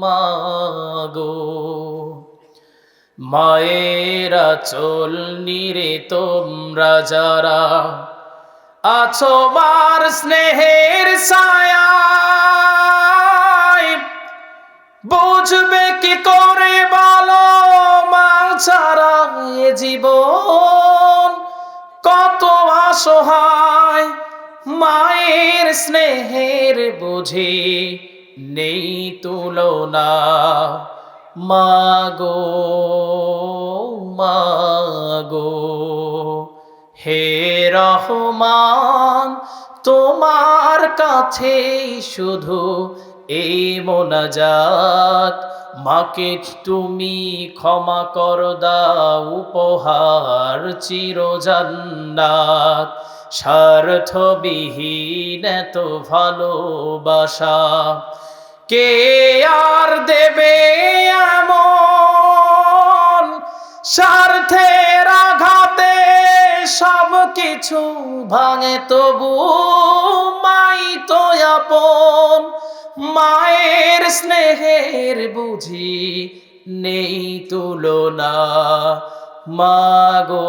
মাগো। মায়েরা, চল নিরে তোমরা যারা আছো মার স্নেহের ছায়া বুঝবে কি করে বলো মা ছাড়া জীবন? কত অসহায় মায়ের স্নেহের বুঝি নেই তুলনা। মাগো মাগো, হে রহমান, তোমার কাছে শুধু এই মোনাজাত। মাকে তুমি ক্ষমা কর, দাও, উপহার চিরজান্নাত। স্বার্থবিহীন এত ভালোবাসা কে আর দেবে এমন? স্বার্থের আঘাতে সব কিছু ভাঙে, তবু মাই তো আপন। মায়ের স্নেহের বুঝি নেই তুলনা। মাগো